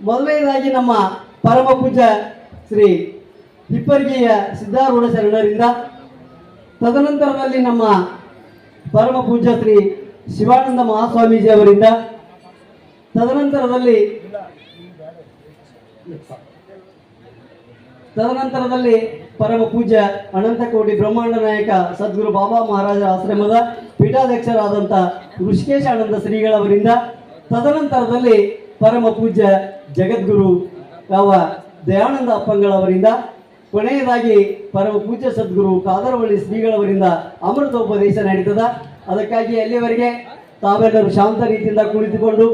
ಮೊದಲನೇದಾಗಿ ನಮ್ಮ ಪರಮ ಪೂಜ ಶ್ರೀ ಹಿಪ್ಪರ್ಗಿಯ ಸಿದ್ಧಾರೂಢ ಶರಣರಿಂದ ತದನಂತರದಲ್ಲಿ ನಮ್ಮ ಪರಮ ಪೂಜ ಶ್ರೀ ಶಿವಾನಂದ ಮಹಾಸ್ವಾಮೀಜಿ ಅವರಿಂದ ತದನಂತರದಲ್ಲಿ ತದನಂತರದಲ್ಲಿ ಪರಮ ಪೂಜ್ಯ ಅನಂತಕೋಟಿ ಬ್ರಹ್ಮಾಂಡ ನಾಯಕ ಸದ್ಗುರು ಬಾಬಾ ಮಹಾರಾಜರ ಆಶ್ರಮದ ಪೀಠಾಧ್ಯಕ್ಷರಾದಂಥ ಋಷಿಕೇಶ ಆನಂದ ಶ್ರೀಗಳವರಿಂದ ತದನಂತರದಲ್ಲಿ ಪರಮ ಪೂಜ್ಯ ಜಗದ್ಗುರು ಯಾವ ದಯಾನಂದ ಅಪ್ಪಂಗಳವರಿಂದ, ಕೊನೆಯದಾಗಿ ಪರಮ ಪೂಜ್ಯ ಸದ್ಗುರು ಕಾದರವಳ್ಳಿ ಶ್ರೀಗಳವರಿಂದ ಅಮೃತೋಪದೇಶ ನಡೀತದ. ಅದಕ್ಕಾಗಿ ಅಲ್ಲಿವರೆಗೆ ತಾವೆಲ್ಲರೂ ಶಾಂತ ರೀತಿಯಿಂದ ಕುಳಿತುಕೊಂಡು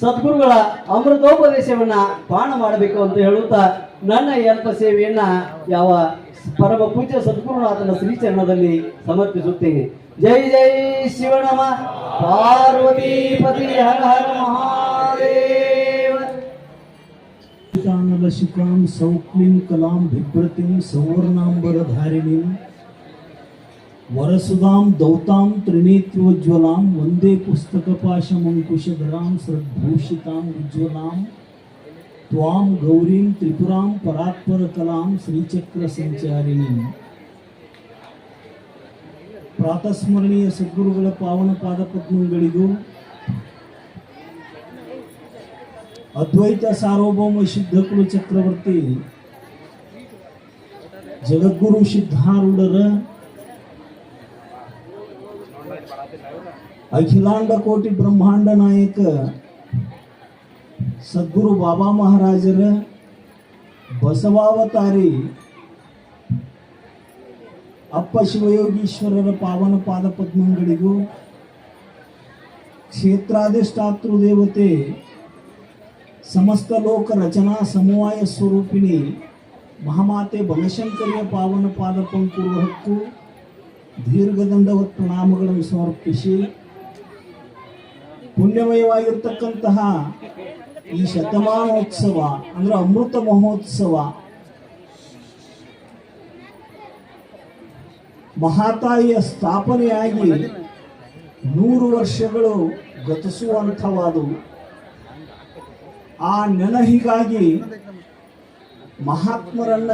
ಸದ್ಗುರುಗಳ ಅಮೃತೋಪದೇಶವನ್ನ ಪಾಣ ಮಾಡಬೇಕು ಅಂತ ಹೇಳುತ್ತಾ ನನ್ನ ಅಲ್ಪ ಸೇವೆಯನ್ನ ಯಾವ ಪರಮ ಪೂಜ್ಯ ಸದ್ಗುರುನಾಥನ ಶ್ರೀಚರಣದಲ್ಲಿ ಸಮರ್ಪಿಸುತ್ತೇನೆ. ಜೈ ಜೈ ಶಿವನಮ, ಪಾರ್ವತೀಪತಿ, ಹರ ಹರ ಮಹಾದೇವ ಕಮಲಶಿಖಾಂ ಸೌಕ್ಲಿಂ ಕಲಾಂ ಬಿಭ್ರತಿಂ ಸೌವರ್ಣಾಂಬರಧಾರಿಣೀಂ ವರಸುಧಾಂ ದೌತಾಂ ತ್ರಿನೇತ್ರೋಜ್ವಲಾಂ ವಂದೇ ಪುಸ್ತಕ ಪುಸ್ತಕಪಾಶಮಂಕುಶಧರಾಂ ಸದ್ಭೂಷಿತಾಂ ಉಜ್ವಲಾಂ ತ್ವಾಂ ಗೌರಿಂ ತ್ರಿಪುರಾಂ ಪರಾತ್ಪರ ಕಲಾಂ ಶ್ರೀಚಕ್ರ ಸಂಚಾರಿಣೀಂ ಪ್ರಾತಸ್ಮರಣೀಯ ಸದ್ಗುರುಗಳ ಪಾವನ ಪಾದಪದ್ಮಗಳಿಗೂ ಅದ್ವೈತ ಸಾರ್ವಭೌಮ ಸಿದ್ಧ ಕುಲ ಚಕ್ರವರ್ತಿ ಜಗದ್ಗುರು ಸಿದ್ಧಾರೂಢರ ಅಖಿಲಾಂಡ ಕೋಟಿ ಬ್ರಹ್ಮಾಂಡ ನಾಯಕ ಸದ್ಗುರು ಬಾಬಾ ಮಹಾರಾಜರ ಬಸವಾವತಾರಿ ಅಪ್ಪ ಶಿವಯೋಗೀಶ್ವರರ ಪಾವನ ಪಾದ ಪದ್ಮಗಳಿಗೂ ಕ್ಷೇತ್ರಾಧಿಷ್ಠಾತೃ ದೇವತೆ ಸಮಸ್ತ ಲೋಕ ರಚನಾ ಸಮವಾಯ ಸ್ವರೂಪಿಣಿ ಮಹಾಮಾತೆ ಬನಶಂಕರಿಯ ಪಾವನ ಪಾದ ಪಂಕುರು ಹಕ್ಕು ದೀರ್ಘದಂಡವತ್ ಪ್ರಣಾಮಗಳನ್ನು ಸಮರ್ಪಿಸಿ ಪುಣ್ಯಮಯವಾಗಿರ್ತಕ್ಕಂತಹ ಈ ಶತಮಾನೋತ್ಸವ, ಅಂದ್ರೆ ಅಮೃತ ಮಹೋತ್ಸವ, ಮಹಾತಾಯಿಯ ಸ್ಥಾಪನೆಯಾಗಿ ನೂರು ವರ್ಷಗಳು ಗತಿಸುವಂಥವಾದವು. ಆ ನೆನಹಿಗಾಗಿ ಮಹಾತ್ಮರನ್ನ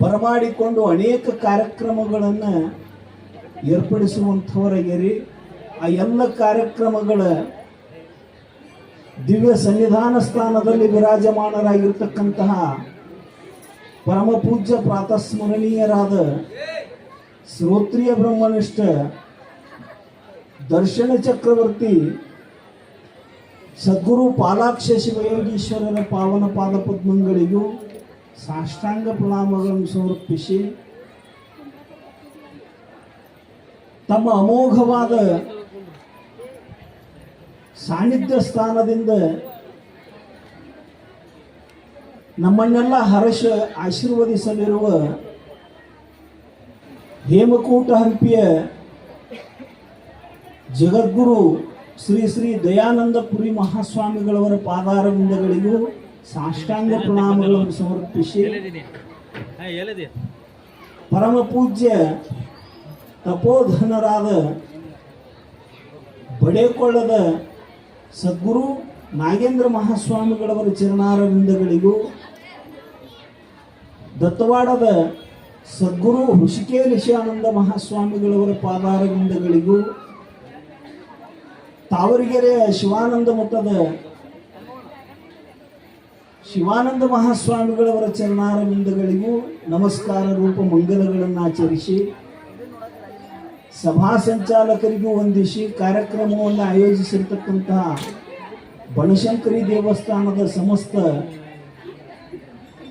ಬರಮಾಡಿಕೊಂಡು ಅನೇಕ ಕಾರ್ಯಕ್ರಮಗಳನ್ನು ಏರ್ಪಡಿಸುವಂಥವರಾಗಿರಿ ಆ ಎಲ್ಲ ಕಾರ್ಯಕ್ರಮಗಳ ದಿವ್ಯ ಸನ್ನಿಧಾನ ಸ್ಥಾನದಲ್ಲಿ ವಿರಾಜಮಾನರಾಗಿರ್ತಕ್ಕಂತಹ ಪರಮ ಪೂಜ್ಯ ಪ್ರಾತಸ್ಮರಣೀಯರಾದ ಶ್ರೋತ್ರಿಯ ಬ್ರಹ್ಮನಿಷ್ಠ ದರ್ಶನ ಚಕ್ರವರ್ತಿ ಸದ್ಗುರು ಪಾಲಾಕ್ಷ ಶಿವಯೋಗೀಶ್ವರರ ಪಾವನ ಪಾದ ಸಾಷ್ಟಾಂಗ ಪ್ರಣಾಮಗಳನ್ನು ಸಮರ್ಪಿಸಿ ತಮ್ಮ ಅಮೋಘವಾದ ಸಾನ್ನಿಧ್ಯ ಸ್ಥಾನದಿಂದ ನಮ್ಮನ್ನೆಲ್ಲ ಹರ್ಷ ಆಶೀರ್ವದಿಸಲಿರುವ ಹೇಮಕೂಟ ಹಂಪಿಯ ಜಗದ್ಗುರು ಶ್ರೀ ಶ್ರೀ ದಯಾನಂದ ಪುರಿ ಮಹಾಸ್ವಾಮಿಗಳವರ ಪಾದಾರವಿಂದಗಳಿಗೂ ಸಾಷ್ಟಾಂಗ ಪ್ರಣಾಮಗಳನ್ನು ಸಮರ್ಪಿಸಿ ಪರಮ ಪೂಜ್ಯ ತಪೋಧನರಾದ ಬಡೇಕೊಳ್ಳದ ಸದ್ಗುರು ನಾಗೇಂದ್ರ ಮಹಾಸ್ವಾಮಿಗಳವರ ಚರಣಾರವಿಂದಗಳಿಗೂ, ದತ್ತವಾಡದ ಸದ್ಗುರು ಹೃಷಿಕೇಲಿಶಾನಂದ ಮಹಾಸ್ವಾಮಿಗಳವರ ಪಾದಾರವಿಂದಗಳಿಗೂ ತಾವರಿಗೆರೆಯ ಶಿವಾನಂದ ಮಠದ ಶಿವಾನಂದ ಮಹಾಸ್ವಾಮಿಗಳವರ ಚರಣಾರವಿಂದಗಳಿಗೂ ನಮಸ್ಕಾರ ರೂಪ ಮಂಗಲಗಳನ್ನು ಆಚರಿಸಿ ಸಭಾ ಸಂಚಾಲಕರಿಗೂ ವಂದಿಸಿ ಕಾರ್ಯಕ್ರಮವನ್ನು ಆಯೋಜಿಸಿರ್ತಕ್ಕಂತಹ ಬನಶಂಕರಿ ದೇವಸ್ಥಾನದ ಸಮಸ್ತ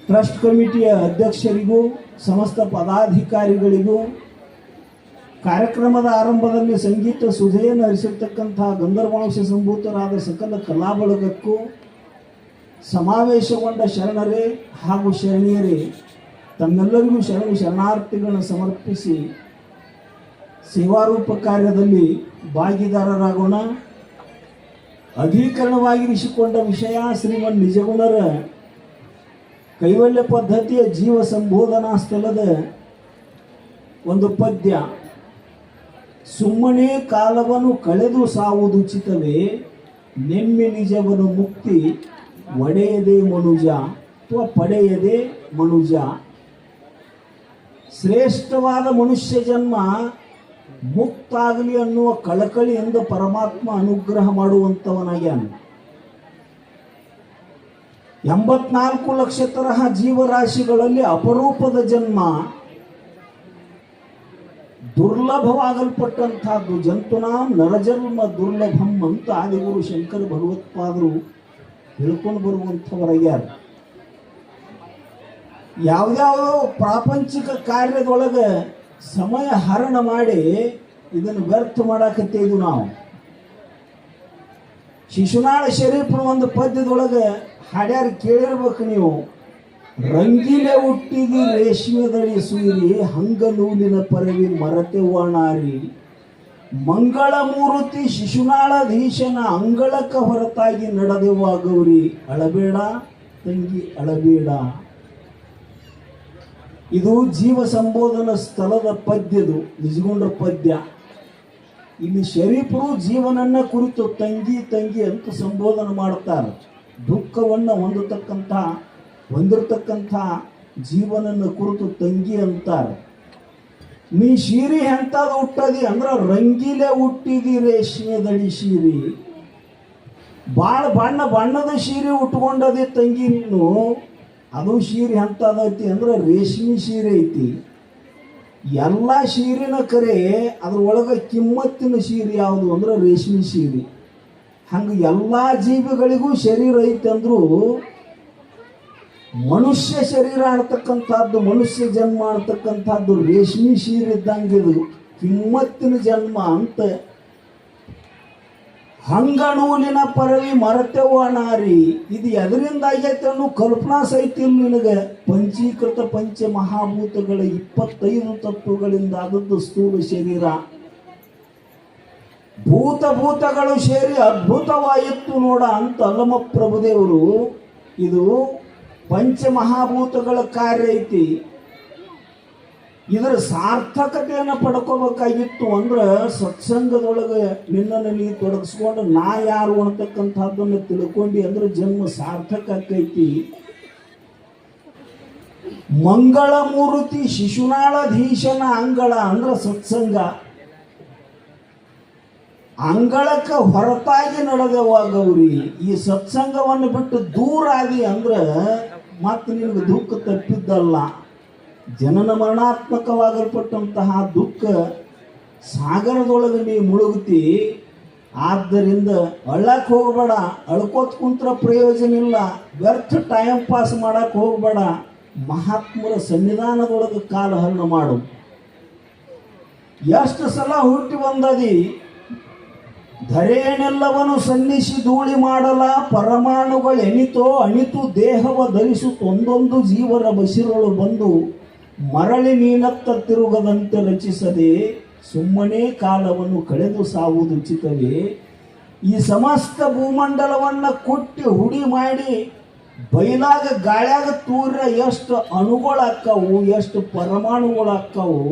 ಟ್ರಸ್ಟ್ ಕಮಿಟಿಯ ಅಧ್ಯಕ್ಷರಿಗೂ, ಸಮಸ್ತ ಪದಾಧಿಕಾರಿಗಳಿಗೂ ಕಾರ್ಯಕ್ರಮದ ಆರಂಭದಲ್ಲಿ ಸಂಗೀತ ಸುಧೆಯನ್ನು ಹರಿಸಿರ್ತಕ್ಕಂತಹ ಗಂಧರ್ವಾಂಶ ಸಂಭೂತರಾದ ಸಕಲ ಬಳಗಕ್ಕೂ ಸಮಾವೇಶಗೊಂಡ ಶರಣರೇ ಹಾಗೂ ಶರಣಿಯರೇ, ತಮ್ಮೆಲ್ಲರಿಗೂ ಶರಣ ಶರಣಾರ್ಥಿಗಳನ್ನು ಸಮರ್ಪಿಸಿ ಸೇವಾರೂಪ ಕಾರ್ಯದಲ್ಲಿ ಭಾಗಿದಾರರಾಗೋಣ. ಅಧೀಕರಣವಾಗಿರಿಸಿಕೊಂಡ ವಿಷಯ ಶ್ರೀಮನ್ ನಿಜಗುಣರ ಕೈವಲ್ಯ ಪದ್ಧತಿಯ ಜೀವ ಸಂಬೋಧನಾ ಸ್ಥಳದ ಒಂದು ಪದ್ಯ. ಸುಮ್ಮನೆ ಕಾಲವನ್ನು ಕಳೆದು ಸಾವುದುಚಿತವೇ ನೆಮ್ಮೆ ನಿಜವನು ಮುಕ್ತಿ, ಒಡೆಯದೆ ಮನುಜ, ಅಥವಾ ಪಡೆಯದೆ ಮನುಜ. ಶ್ರೇಷ್ಠವಾದ ಮನುಷ್ಯ ಜನ್ಮ ಮುಕ್ತಾಗಲಿ ಅನ್ನುವ ಕಳಕಳಿ ಎಂದು ಪರಮಾತ್ಮ ಅನುಗ್ರಹ ಮಾಡುವಂಥವನಾಗ್ಯಾನ. ಎಂಬತ್ನಾಲ್ಕು ಲಕ್ಷ ತರಹ ಜೀವರಾಶಿಗಳಲ್ಲಿ ಅಪರೂಪದ ಜನ್ಮ ದುರ್ಲಭವಾಗಲ್ಪಟ್ಟಂತಹದ್ದು ಜಂತುನಾಂ ನರಜನ್ಮ ದುರ್ಲಭಂ ಅಂತ ಆದಿಗುರು ಶಂಕರ ಭಗವತ್ಪಾದರು ಹೇಳ್ಕೊಂಡು ಬರುವಂಥವರಾಗ್ಯಾರ. ಯಾವ್ಯಾವ ಪ್ರಾಪಂಚಿಕ ಕಾರ್ಯದೊಳಗೆ ಸಮಯ ಹರಣ ಮಾಡಿ ಇದನ್ನು ವ್ಯರ್ಥ ಮಾಡಾಕತ್ತೇವು ನಾವು. ಶಿಶುನಾಳ ಶರೀಫ್ರ ಒಂದು ಪದ್ಯದೊಳಗೆ ಹಾಡ್ಯಾರ ಕೇಳಿರ್ಬೇಕು ನೀವು. ರಂಗಿಲೆ ಹುಟ್ಟಿದಿ ರೇಷ್ಮೆದಡಿ ಸೂರಿ ಹಂಗ ನೂಲಿನ ಪರವಿ ಮರತೆ ವಾಣಾರಿ ಮಂಗಳ ಮೂರುತಿ ಶಿಶುನಾಳಧೀಶನ ಅಂಗಳಕ್ಕ ಹೊರತಾಗಿ ನಡೆದೆವಾಗವ್ರಿ ಅಳಬೇಡ ತಂಗಿ, ಅಳಬೇಡ. ಇದು ಜೀವ ಸಂಬೋಧನ ಸ್ಥಳದ ಪದ್ಯದು ನಿಜಗೊಂಡ ಪದ್ಯ. ಇಲ್ಲಿ ಶರೀಫರು ಜೀವನನ್ನ ಕುರಿತು ತಂಗಿ ತಂಗಿ ಅಂತ ಸಂಬೋಧನೆ ಮಾಡುತ್ತಾರೆ ದುಃಖವನ್ನು ಹೊಂದತಕ್ಕಂಥ ಹೊಂದಿರತಕ್ಕಂಥ ಜೀವನನ ಕುರಿತು ತಂಗಿ ಅಂತಾರೆ. ನೀ ಶೀರಿ ಎಂಥದ್ದು ಹುಟ್ಟದಿ ಅಂದ್ರೆ ರಂಗಿಲೆ ಹುಟ್ಟಿದಿ ರೇಷ್ಮೆ ದಡಿ ಶೀರಿ ಭಾಳ ಬಣ್ಣ ಬಣ್ಣದ ಶೀರಿ ಉಟ್ಕೊಂಡದಿ ತಂಗಿ ನೀನು. ಅದು ಸೀರೆ ಐತಿ ಅಂದ್ರೆ ರೇಷ್ಮೆ ಸೀರೆ ಐತಿ. ಎಲ್ಲ ಸೀರೆನ ಕರೆ ಅದ್ರೊಳಗೆ ಕಿಮ್ಮತ್ತಿನ ಸೀರೆ ಯಾವುದು ಅಂದ್ರೆ ರೇಷ್ಮೆ ಸೀರೆ. ಹಂಗೆ ಎಲ್ಲ ಜೀವಿಗಳಿಗೂ ಶರೀರ ಐತೆ ಅಂದ್ರು ಮನುಷ್ಯ ಶರೀರ ಆಡ್ತಕ್ಕಂಥದ್ದು ಮನುಷ್ಯ ಜನ್ಮ ಆಡ್ತಕ್ಕಂಥದ್ದು ರೇಷ್ಮೆ ಸೀರೆ ಇದ್ದಂಗೆ ಇದು. ಕಿಮ್ಮತ್ತಿನ ಜನ್ಮ ಅಂತ ಹಂಗಣೂಲಿನ ಪರವಿ ಮರತೆವ್ವ ನಾರಿ ಇದು ಎದರಿಂದ ಆಗೈತೆ ಅನ್ನೋ ಕಲ್ಪನಾ ಸಹಿತ ನಿನಗೆ. ಪಂಚೀಕೃತ ಪಂಚ ಮಹಾಭೂತಗಳ ಇಪ್ಪತ್ತೈದು ತತ್ವಗಳಿಂದ ಆದದ್ದು ಸ್ಥೂಲ ಶರೀರ. ಭೂತ ಭೂತಗಳು ಸೇರಿ ಅದ್ಭುತವಾಯಿತು ನೋಡ ಅಂತ ಅಲ್ಲಮ ಪ್ರಭುದೇವರು ಇದು ಪಂಚಮಹಾಭೂತಗಳ ಕಾರ್ಯ ಐತಿ. ಇದರ ಸಾರ್ಥಕತೆಯನ್ನು ಪಡ್ಕೋಬೇಕಾಗಿತ್ತು ಅಂದ್ರೆ ಸತ್ಸಂಗದೊಳಗೆ ನಿನ್ನಲ್ಲಿ ನೀ ತೊಡಗಿಸ್ಕೊಂಡು ನಾ ಯಾರು ಅನ್ನತಕ್ಕಂಥದ್ದನ್ನು ತಿಳ್ಕೊಂಡು ಅಂದ್ರೆ ಜನ್ಮ ಸಾರ್ಥಕ ಆಕೈತಿ. ಮಂಗಳ ಮೂರ್ತಿ ಶಿಶುನಾಳಧೀಶನ ಅಂಗಳ ಅಂದ್ರೆ ಸತ್ಸಂಗ. ಅಂಗಳಕ್ಕೆ ಹೊರತಾಗಿ ನಡೆದವ ಗೌರಿ ಈ ಸತ್ಸಂಗವನ್ನು ಬಿಟ್ಟು ದೂರ ಆಗಿ ಅಂದ್ರೆ ಮತ್ತೆ ನಿನಗೆ ದುಃಖ ತಪ್ಪಿದ್ದಲ್ಲ. ಜನನ ಮರಣಾತ್ಮಕವಾಗಲ್ಪಟ್ಟಂತಹ ದುಃಖ ಸಾಗರದೊಳಗೆ ನೀ ಮುಳುಗುತ್ತಿ, ಆದ್ದರಿಂದ ಅಳ್ಳಕ್ಕೆ ಹೋಗಬೇಡ, ಅಳ್ಕೋತ್ ಕುಂತ್ರ ಪ್ರಯೋಜನ ಇಲ್ಲ, ವ್ಯರ್ಥ ಟೈಮ್ ಪಾಸ್ ಮಾಡಕ್ಕೆ ಹೋಗಬೇಡ, ಮಹಾತ್ಮರ ಸನ್ನಿಧಾನದೊಳಗೆ ಕಾಲ ಹರಣ ಮಾಡು. ಎಷ್ಟು ಸಲ ಹುಟ್ಟಿ ಬಂದದಿ? ಧರೆಯನೆಲ್ಲವನು ಸನ್ನಿಸಿ ಧೂಳಿ ಮಾಡಲ, ಪರಮಾಣುಗಳು ಎನಿತೋ ಅಣಿತು ದೇಹವ ಧರಿಸುತ್ತೊಂದೊಂದು ಜೀವರ ಬಸಿರಳು ಬಂದು ಮರಳಿ ನೀನತ್ತ ತಿರುಗದಂತೆ ರಚಿಸದೆ, ಸುಮ್ಮನೆ ಕಾಲವನ್ನು ಕಳೆದು ಸಾವುದು ಉಚಿತವೇ ಈ ಸಮಸ್ತ ಭೂಮಂಡಲವನ್ನು ಕೊಟ್ಟಿ ಹುಡಿ ಮಾಡಿ, ಬಯಲಾಗ ಗಾಳ್ಯಾಗ ತೂರ ಎಷ್ಟು ಅಣುಗಳಾಕ್ಕವು, ಎಷ್ಟು ಪರಮಾಣುಗಳಾಕ್ಕವು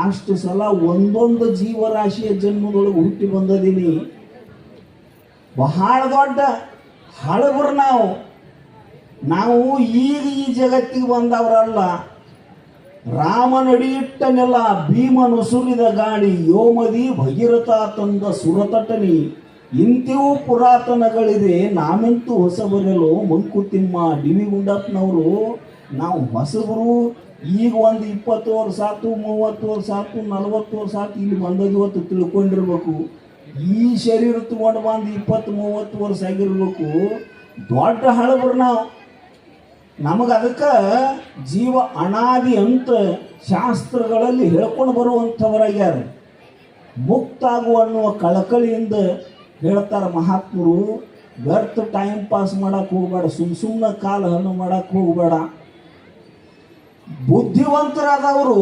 ಅಷ್ಟು ಸಲ ಒಂದೊಂದು ಜೀವರಾಶಿಯ ಜನ್ಮದೊಳಗೆ ಹುಟ್ಟಿ ಬಂದದೀನಿ. ಬಹಳ ದೊಡ್ಡ ಹಳಬರು ನಾವು. ನಾವು ಈಗ ಈ ಜಗತ್ತಿಗೆ ಬಂದವರಲ್ಲ. ರಾಮನಡಿಯಿಟ್ಟನೆಲ್ಲ ನಡಿಯಿಟ್ಟ ನೆಲ ಭೀಮನು ಸುರಿದ ಗಾಳಿ, ಯೋಮದಿ ಭಗೀರಥ ತಂದ ಸುರತಟನಿ. ಇಂತಿವು ಪುರಾತನಗಳಿದೆ. ನಾವೆಂತೂ ಹೊಸಬರೆಲ್ಲೋ ಮಂಕುತಿಮ್ಮ ಡಿ ವಿ ಗುಂಡಪ್ಪನವರು. ನಾವು ಹೊಸಬರು ಈಗ ಒಂದು ಇಪ್ಪತ್ತು ವರ್ಷ ಆತು, ಮೂವತ್ತು ವರ್ಷ ಆತು, ನಲವತ್ತು ವರ್ಷ ಆತು, ಇಲ್ಲಿ ಬಂದದ್ದು ಇವತ್ತು ತಿಳ್ಕೊಂಡಿರ್ಬೇಕು. ಈ ಶರೀರ ತಗೊಂಡು ಬಂದು ಇಪ್ಪತ್ತು, ಮೂವತ್ತು ವರ್ಷ ಆಗಿರ್ಬೇಕು. ದೊಡ್ಡ ಹಳಬರು ನಾವು. ನಮಗೆ ಅದಕ್ಕೆ ಜೀವ ಅನಾದಿ ಅಂತ ಶಾಸ್ತ್ರಗಳಲ್ಲಿ ಹೇಳ್ಕೊಂಡು ಬರುವಂಥವರಾಗ್ಯಾರ ಆಗುವ ಅನ್ನುವ ಕಳಕಳಿಯಿಂದ ಹೇಳ್ತಾರೆ ಮಹಾತ್ಮರು. ವ್ಯರ್ಥ ಟೈಮ್ ಪಾಸ್ ಮಾಡಕ್ಕೆ ಹೋಗಬೇಡ ಸುಮ್ಮ ಸುಮ್ಮನೆ ಕಾಲ ಹಣ್ಣು ಮಾಡಕ್ಕೆ ಹೋಗಬೇಡ. ಬುದ್ಧಿವಂತರಾದವರು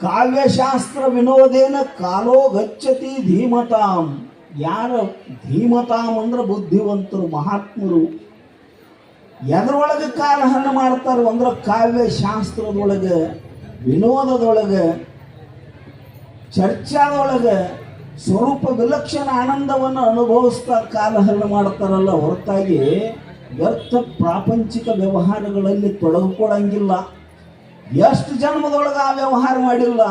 ಕಾವ್ಯಶಾಸ್ತ್ರ ವಿನೋದೇನ ಕಾಲೋ ಗಚ್ಚತಿ ಧೀಮತಾಂ. ಯಾರ ಧೀಮತಾಂ ಅಂದ್ರೆ ಬುದ್ಧಿವಂತರು, ಮಹಾತ್ಮರು. ಎದರೊಳಗೆ ಕಾಲಹರಣ ಮಾಡ್ತಾರೋ ಅಂದ್ರೆ ಕಾವ್ಯಶಾಸ್ತ್ರದೊಳಗೆ, ವಿನೋದದೊಳಗೆ, ಚರ್ಚಾದೊಳಗೆ ಸ್ವರೂಪ ವಿಲಕ್ಷಣ ಆನಂದವನ್ನು ಅನುಭವಿಸ್ತಾ ಕಾಲಹರಣ ಮಾಡ್ತಾರಲ್ಲ, ಹೊರತಾಗಿ ವ್ಯರ್ಥ ಪ್ರಾಪಂಚಿಕ ವ್ಯವಹಾರಗಳಲ್ಲಿ ತೊಡಗಿಕೊಳ್ಳಂಗಿಲ್ಲ ಎಷ್ಟು ಜನ್ಮದೊಳಗೆ ಆ ವ್ಯವಹಾರ ಮಾಡಿಲ್ಲ?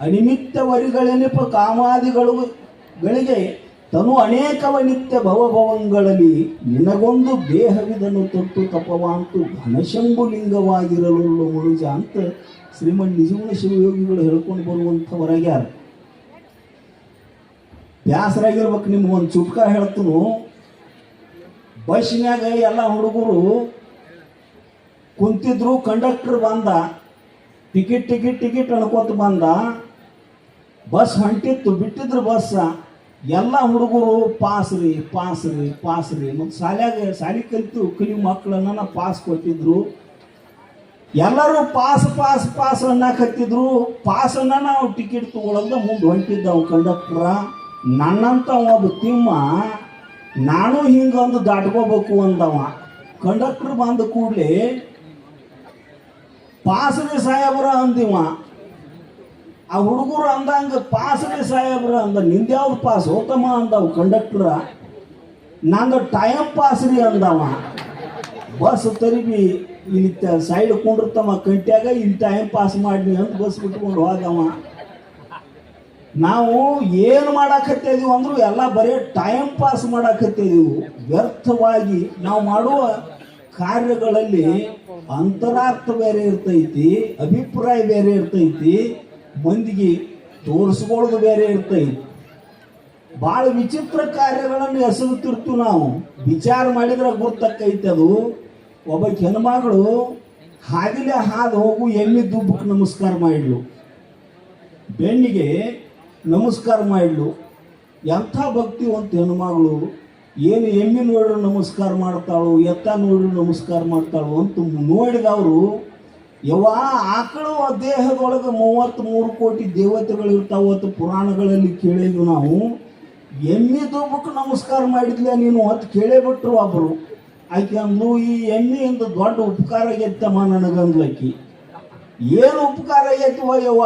ಅನಿಮಿತ್ತ ವರಿಗಳೆನಿಪ ಕಾಮಾದಿಗಳು ಗಳಿಗೆ ತನು ಅನೇಕವ ನಿತ್ಯ ಭವಭವಂಗಳಲ್ಲಿ ನಿನಗೊಂದು ದೇಹವಿದನು ತೊಟ್ಟು ತಪವಾಂತು ಘನಶಂಭುಲಿಂಗವಾಗಿರಲು ಮುಳುಜ ಅಂತ ಶ್ರೀಮನ್ ನಿಜಗುಣ ಶಿವಯೋಗಿಗಳು ಹೇಳ್ಕೊಂಡು ಬರುವಂಥವರಾಗ್ಯಾರ. ಬ್ಯಾಸರಾಗಿರ್ಬೇಕು ನಿಮ್ಗೆ ಒಂದು ಚುಟ್ಕ ಹೇಳ್ತನು. ಬಸ್ನ್ಯಾಗ ಎಲ್ಲ ಹುಡುಗರು ಕುಂತಿದ್ರು, ಕಂಡಕ್ಟರ್ ಬಂದ. ಟಿಕೆಟ್ ಟಿಕೆಟ್ ಟಿಕೆಟ್ ಅಳ್ಕೊತ ಬಂದ. ಬಸ್ ಹೊಂಟಿತ್ತು, ಬಿಟ್ಟಿದ್ರು ಬಸ್. ಎಲ್ಲ ಹುಡುಗರು, ಪಾಸ್ ರೀ ಪಾಸ್ ರೀ ಪಾಸ್ ರೀ. ಮತ್ತು ಶಾಲ್ಯಾಗ, ಶಾಲೆ ಕಲಿತು, ಕಲಿ ಮಕ್ಕಳನ್ನ ಪಾಸ್ ಕೊಟ್ಟಿದ್ರು. ಎಲ್ಲರೂ ಪಾಸ್ ಪಾಸ್ ಪಾಸ್ ಅನ್ನಕತ್ತಿದ್ರು. ಪಾಸನ್ನ ನಾವು ಟಿಕೆಟ್ ತಗೊಳದ ಮುಂದೆ ಹೊಂಟಿದ್ದವು ಕಂಡಕ್ಟ್ರ. ನನ್ನಂತ ಒಬ್ಬ ತಿಮ್ಮ, ನಾನು ಹಿಂಗೊಂದು ದಾಟ್ಕೋಬೇಕು ಅಂದವ. ಕಂಡಕ್ಟ್ರ್ ಬಂದ ಕೂಡಲೇ ಪಾಸರಿ ಸಾಹೇಬ್ರ ಅಂದಿವ. ಆ ಹುಡುಗರು ಅಂದಂಗ ಪಾಸರಿ ಸಾಹೇಬ್ರ ಅಂದ ನಿಂದ್ಯಾವ್ದು ಪಾಸ್? ಹೋತಮ್ಮ ಅಂದವು ಕಂಡಕ್ಟ್ರ. ನಂದು ಟೈಮ್ ಪಾಸ್ ರೀ ಅಂದವ. ಬಸ್ ತರಿಬಿ, ಇಲ್ಲಿ ಸೈಡ್ ಕುಂಡಿರ್ತಮ್ಮ ಕಂಟ್ಯಾಗ, ಇಲ್ಲಿ ಟೈಮ್ ಪಾಸ್ ಮಾಡಿ ಅಂತ ಬಸ್ ಬಿಟ್ಕೊಂಡು ಹೋದವ. ನಾವು ಏನು ಮಾಡಾಕತ್ತಿದೀವಿ ಅಂದ್ರು ಎಲ್ಲ ಬರೀ ಟೈಮ್ ಪಾಸ್ ಮಾಡಾಕತ್ತಿದೀವಿ. ವ್ಯರ್ಥವಾಗಿ ನಾವು ಮಾಡುವ ಕಾರ್ಯಗಳಲ್ಲಿ ಅಂತರಾರ್ಥ ಬೇರೆ ಇರ್ತೈತಿ, ಅಭಿಪ್ರಾಯ ಬೇರೆ ಇರ್ತೈತಿ, ಮಂದಿಗೆ ತೋರಿಸ್ಕೊಳ್ಳೋದು ಬೇರೆ ಇರ್ತೈತಿ. ಭಾಳ ವಿಚಿತ್ರ ಕಾರ್ಯಗಳನ್ನು ಎಸಗುತ್ತಿರ್ತೀವಿ ನಾವು. ವಿಚಾರ ಮಾಡಿದ್ರೆ ಗೊತ್ತಕ್ಕೈತೆ ಅದು. ಒಬ್ಬ ಹೆಣ್ಮಗಳು ಹಾದಿಲೆ ಹಾದು ಹೋಗು ಎಲ್ಲಿ ದುಬ್ಬಕ್ಕೆ ನಮಸ್ಕಾರ ಮಾಡಿದ್ಲು. ಬೆಣ್ಣಿಗೆ ನಮಸ್ಕಾರ ಮಾಡಿದ್ಲು. ಎಂಥ ಭಕ್ತಿವಂತ ಹೆಣ್ಮಗಳು. ಏನು ಎಮ್ಮಿ ನೋಡ್ರು ನಮಸ್ಕಾರ ಮಾಡ್ತಾಳು ಎತ್ತ ನೋಡ್ರು ನಮಸ್ಕಾರ ಮಾಡ್ತಾಳು ಅಂತ ನೋಡಿದವರು ಯವ್ವ, ಆಕಳು ದೇಹದೊಳಗೆ ಮೂವತ್ತ್ ಮೂರು ಕೋಟಿ ದೇವತೆಗಳು ಅಂತ ಪುರಾಣಗಳಲ್ಲಿ ಕೇಳಿದ್ವು ನಾವು, ಎಮ್ಮೆ ದುಬ್ಬಕ್ಕೆ ನಮಸ್ಕಾರ ಮಾಡಿದ್ಲ ನೀನು ಅಂತ ಕೇಳೇ ಬಿಟ್ರು ಒಬ್ಬರು ಆಕೆ ಅಂದ್ಲು, ಈ ಎಮ್ಮೆಯಿಂದ ದೊಡ್ಡ ಉಪಕಾರ ಆಗೈತಮ್ಮ ನನಗಂದ್ಲಕ್ಕಿ ಏನು ಉಪಕಾರ ಆಗೈತವ ಯವ್ವ?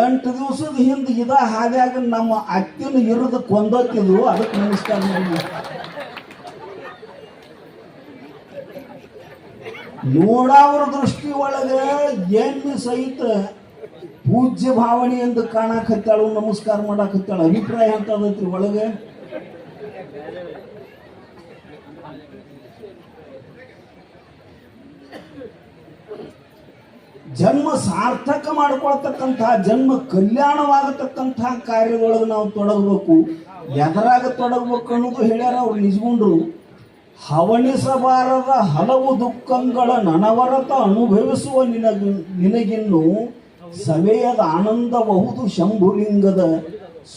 ಎಂಟು ದಿವಸದ ಹಿಂದೆ ಇದ ಹಾದ್ಯಾಗ ನಮ್ಮ ಅತ್ತಿನ ಇರದ ಕೊಂದತ್ತಿದ್ರು, ಅದಕ್ಕೆ ನಮಸ್ಕಾರ ಮಾಡಿ ನೋಡಾವ್ರ ದೃಷ್ಟಿ ಒಳಗೆ ಹೆಣ್ಣು ಸಹಿತ ಪೂಜ್ಯ ಭಾವನೆ ಎಂದು ಕಾಣಕತ್ತಾಳು, ನಮಸ್ಕಾರ ಮಾಡಾಕತ್ತಾಳು, ಅಭಿಪ್ರಾಯ ಅಂತ ಅದೈತ್ರಿ ಒಳಗೆ? ಜನ್ಮ ಸಾರ್ಥಕ ಮಾಡ್ಕೊಳ್ತಕ್ಕಂತಹ ಜನ್ಮ ಕಲ್ಯಾಣವಾಗತಕ್ಕಂತಹ ಕಾರ್ಯದೊಳಗೆ ನಾವು ತೊಡಗಬೇಕು. ಎದರಾಗ ತೊಡಗಬೇಕು ಅನ್ನೋದು ಹೇಳ್ಯಾರ ಅವ್ರು ನಿಜಗೊಂಡ್ರು. ಹವಣಿಸಬಾರದ ಹಲವು ದುಃಖಗಳ ನನವರತ ಅನುಭವಿಸುವ ನಿನಗ ನಿನಗಿನ್ನು ಆನಂದ ಬಹುದು ಶಂಭುಲಿಂಗದ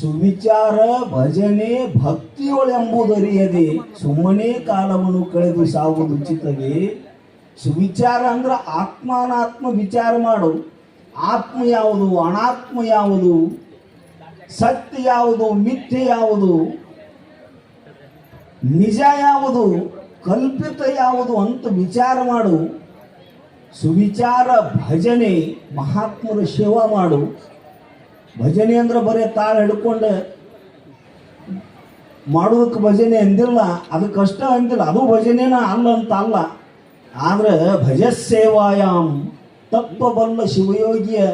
ಸುವಿಚಾರ ಭಜನೆ ಭಕ್ತಿಯೊಳೆಂಬುದರಿಯದೆ ಸುಮ್ಮನೆ ಕಾಲವನ್ನು ಕಳೆದು ಸಾವುದು ಚಿತ್ತಗೆ ಸುವಿಚಾರ ಅಂದ್ರೆ ಆತ್ಮಾನಾತ್ಮ ವಿಚಾರ ಮಾಡು. ಆತ್ಮ ಯಾವುದು, ಅನಾತ್ಮ ಯಾವುದು, ಸತ್ಯ ಯಾವುದು, ಮಿಥ್ಯ ಯಾವುದು ನಿಜ ಯಾವುದು, ಕಲ್ಪಿತ ಯಾವುದು ಅಂತ ವಿಚಾರ ಮಾಡು. ಸುವಿಚಾರ, ಭಜನೆ, ಮಹಾತ್ಮರ ಸೇವಾ ಮಾಡು. ಭಜನೆ ಅಂದ್ರೆ ಬರೀ ತಾಳ ಹಿಡ್ಕೊಂಡು ಮಾಡೋದಕ್ಕೆ ಭಜನೆ ಅಂದಿಲ್ಲ ಅದಕ್ಕಷ್ಟ ಅಂದಿಲ್ಲ, ಅದು ಭಜನೆನ ಅಲ್ಲ ಅಂತ ಅಲ್ಲ. ಆದ್ರೆ ತಪ್ಪ ಬಲ್ಲ ಶಿವಯೋಗಿಯ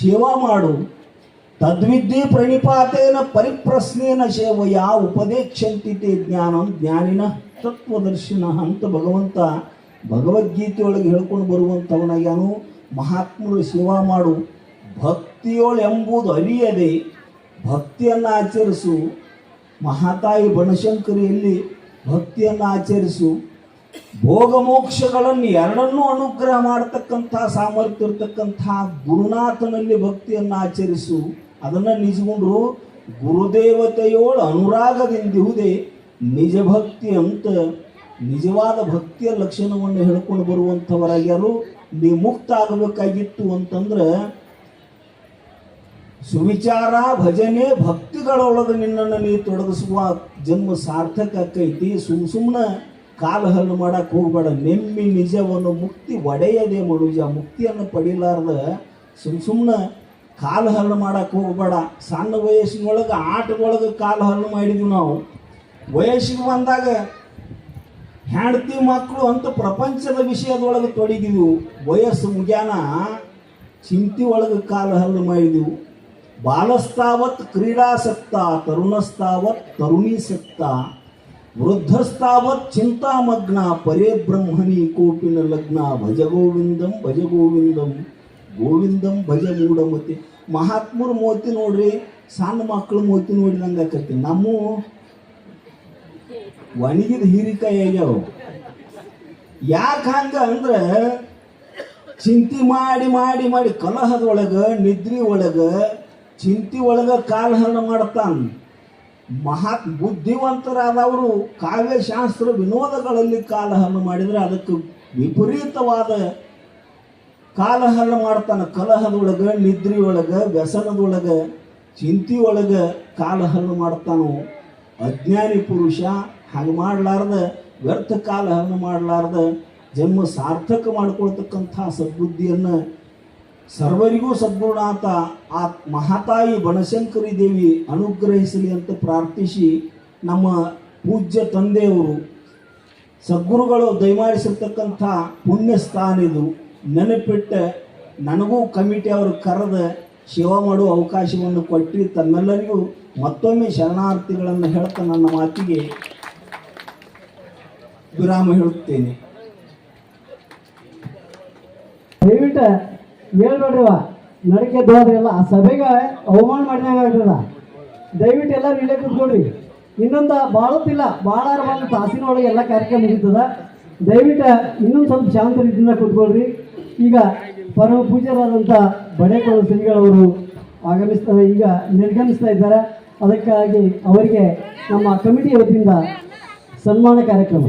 ಸೇವಾ ಮಾಡು. ತದ್ವಿದ್ಯೆ ಪ್ರಣಿಪಾತೇನ ಪರಿಪ್ರಶ್ನೇನ ಸೇವಯ ಉಪದೇಕ್ಷಂತಿತೆ ಜ್ಞಾನಂ ಜ್ಞಾನಿನ ತತ್ವದರ್ಶಿನ ಅಂತ ಭಗವಂತ ಭಗವದ್ಗೀತೆಯೊಳಗೆ ಹೇಳ್ಕೊಂಡು ಬರುವಂಥವನಾಗ್ಯಾನು ಮಹಾತ್ಮರು ಸೇವಾ ಮಾಡು. ಭಕ್ತಿಯೊಳು ಎಂಬುದು ಅರಿಯದೆ, ಭಕ್ತಿಯನ್ನು ಆಚರಿಸು. ಮಹಾತಾಯಿ ಬನಶಂಕರಿಯಲ್ಲಿ ಭಕ್ತಿಯನ್ನು ಆಚರಿಸು. ಭೋಗಮೋಕ್ಷಗಳನ್ನು ಎರಡನ್ನೂ ಅನುಗ್ರಹ ಮಾಡತಕ್ಕಂಥ ಸಾಮರ್ಥ್ಯ ಇರತಕ್ಕಂಥ ಗುರುನಾಥನಲ್ಲಿ ಭಕ್ತಿಯನ್ನು ಆಚರಿಸು. ಅದನ್ನು ನಿಜಗೊಂಡ್ರು ಗುರುದೇವತೆಯೋಳ ಅನುರಾಗದಿಂದಿಹುದೇ ನಿಜ ಭಕ್ತಿ ಅಂತ ನಿಜವಾದ ಭಕ್ತಿಯ ಲಕ್ಷಣವನ್ನು ಹೇಳ್ಕೊಂಡು ಬರುವಂಥವರಾಗ್ಯಾರು. ಮುಕ್ತ ಆಗಬೇಕಾಗಿತ್ತು ಅಂತಂದ್ರೆ ಸುವಿಚಾರ ಭಜನೆ ಭಕ್ತಿಗಳೊಳಗೆ ನಿನ್ನನ್ನು ನೀ ತೊಡಗಿಸುವ ಜನ್ಮ ಸಾರ್ಥಕ ಆಕೈತಿ. ಸುಮ್ ಸುಮ್ಮನೆ ಕಾಲ ಹಲ್ಲು ಮಾಡಕ್ಕೆ ಹೋಗ್ಬೇಡ. ನೆಮ್ಮಿ ನಿಜವನ್ನು ಮುಕ್ತಿ ಒಡೆಯದೆ ಮಡುಜ ಮುಕ್ತಿಯನ್ನು ಪಡಿಲಾರ್ದ ಸುಮ್ ಸುಮ್ಮನೆ ಕಾಲು ಹಲ್ಲು ಮಾಡಕ್ಕೆ ಹೋಗಬೇಡ. ಸಣ್ಣ ವಯಸ್ಸಿನೊಳಗೆ, ಆಟದೊಳಗೆ ಕಾಲು ಹಲ್ಲು ಮಾಡಿದ್ವಿ ನಾವು. ವಯಸ್ಸಿಗೆ ಬಂದಾಗ ಹೆಂಡತಿ ಮಕ್ಕಳು ಅಂತ ಪ್ರಪಂಚದ ವಿಷಯದೊಳಗೆ ತೊಡಗಿದ್ವು. ವಯಸ್ಸು ಮುಗ್ಯಾನ, ಚಿಂತೆ ಒಳಗೆ ಕಾಲು ಹಲ್ಲು ಮಾಡಿದೆವು. ಬಾಲಸ್ತಾವತ್, ಕ್ರೀಡಾಸಕ್ತ, ತರುಣಸ್ತಾವತ್, ತರುಣಿ ಸತ್ತ ವೃದ್ಧಸ್ತಾವತ್, ಚಿಂತಾಮಗ್ನ ಪರೇ ಬ್ರಹ್ಮಣಿ ಕೋಪಿನ ಲಗ್ನ ಭಜ ಗೋವಿಂದಂ ಭಜ ಗೋವಿಂದಂ ಭಜ ಮೂಢಮೂರ್ತಿ ಮಹಾತ್ಮರು ಮೋತಿ ನೋಡ್ರಿ, ಸಣ್ಣ ಮಕ್ಕಳು ಮೋತಿ ನೋಡಿದಂಗೆ ಆಕತಿ ನಮ್ಮ ಒಣಗಿದ ಹೀರಿಕಾಯಿ ಆಗ್ಯಾವ. ಯಾಕೆ ಹಂಗ ಅಂದ್ರೆ, ಚಿಂತೆ ಮಾಡಿ ಮಾಡಿ ಮಾಡಿ ಕಲಹದೊಳಗ ನಿದ್ರಿ ಒಳಗ, ಚಿಂತೆ ಒಳಗ ಕಾಲಹರಣ ಮಾಡ್ತಾನ. ಮಹಾತ್ ಬುದ್ಧಿವಂತರಾದವರು ಕಾವ್ಯಶಾಸ್ತ್ರ ವಿನೋದಗಳಲ್ಲಿ ಕಾಲಹರಣ ಮಾಡಿದರೆ ಅದಕ್ಕೆ ವಿಪರೀತವಾದ ಕಾಲಹರಣ ಮಾಡ್ತಾನೆ. ಕಲಹದೊಳಗ ನಿದ್ರಿ ಒಳಗೆ ವ್ಯಸನದೊಳಗ ಚಿಂತಿ ಒಳಗ ಕಾಲಹರಣ ಮಾಡ್ತಾನು. ಅಜ್ಞಾನಿ ಪುರುಷ ಹಾಗೆ ಮಾಡಲಾರ್ದ, ವ್ಯರ್ಥ ಕಾಲಹರಣ ಮಾಡಲಾರ್ದ, ಜನ್ಮ ಸಾರ್ಥಕ ಮಾಡ್ಕೊಳ್ತಕ್ಕಂಥ ಸದ್ಬುದ್ಧಿಯನ್ನು ಸರ್ವರಿಗೂ ಸದ್ಗುರುನಾಥ ಆ ಮಹಾತಾಯಿ ಬನಶಂಕರಿ ದೇವಿ ಅನುಗ್ರಹಿಸಲಿ ಅಂತ ಪ್ರಾರ್ಥಿಸಿ ನಮ್ಮ ಪೂಜ್ಯ ತಂದೆಯವರು ಸದ್ಗುರುಗಳು ದಯಮಾಡಿಸಿರ್ತಕ್ಕಂಥ ಪುಣ್ಯ ಸ್ಥಾನ ಇದು. ನೆನಪಿಟ್ಟ ನನಗೂ ಕಮಿಟಿ ಅವರು ಕರೆದ ಸೇವಾ ಮಾಡುವ ಅವಕಾಶವನ್ನು ಕೊಟ್ಟು ತಮ್ಮೆಲ್ಲರಿಗೂ ಮತ್ತೊಮ್ಮೆ ಶರಣಾರ್ಥಿಗಳನ್ನು ಹೇಳ್ತಾ ನನ್ನ ಮಾತಿಗೆ ವಿರಾಮ ಹೇಳುತ್ತೇನೆ. ದಯವಿಟ್ಟು ಹೇಳ್ಬೇಡ್ರಿವ ನಡಕೆ ಎಲ್ಲ ಆ ಸಭೆಗೆ ಅವಮಾನ ಮಾಡಿದಾಗ ದಯವಿಟ್ಟು ಎಲ್ಲ ಇಲ್ಲೇ ಕೂತ್ಕೊಳ್ರಿ. ಇನ್ನೊಂದು ಬಾಳುತ್ತಿಲ್ಲ ಭಾಳ ಬಂದು ತಾಸಿನ ಒಳಗೆ ಎಲ್ಲ ಕಾರ್ಯಕ್ರಮ ಮುಗಿತದ. ದಯವಿಟ್ಟು ಇನ್ನೊಂದು ಸ್ವಲ್ಪ ಶಾಂತ ರೀತಿಯಿಂದ ಕೂತ್ಕೊಳ್ರಿ. ಈಗ ಪರಮ ಪೂಜ್ಯರಾದಂಥ ಬಡೇಕೊಳ ಶ್ರೀಗಳವರು ಆಗಮಿಸ್ತಾರೆ, ಈಗ ನಿರ್ಗಮಿಸ್ತಾ ಇದ್ದಾರೆ. ಅದಕ್ಕಾಗಿ ಅವರಿಗೆ ನಮ್ಮ ಕಮಿಟಿ ವತಿಯಿಂದ ಸನ್ಮಾನ ಕಾರ್ಯಕ್ರಮ.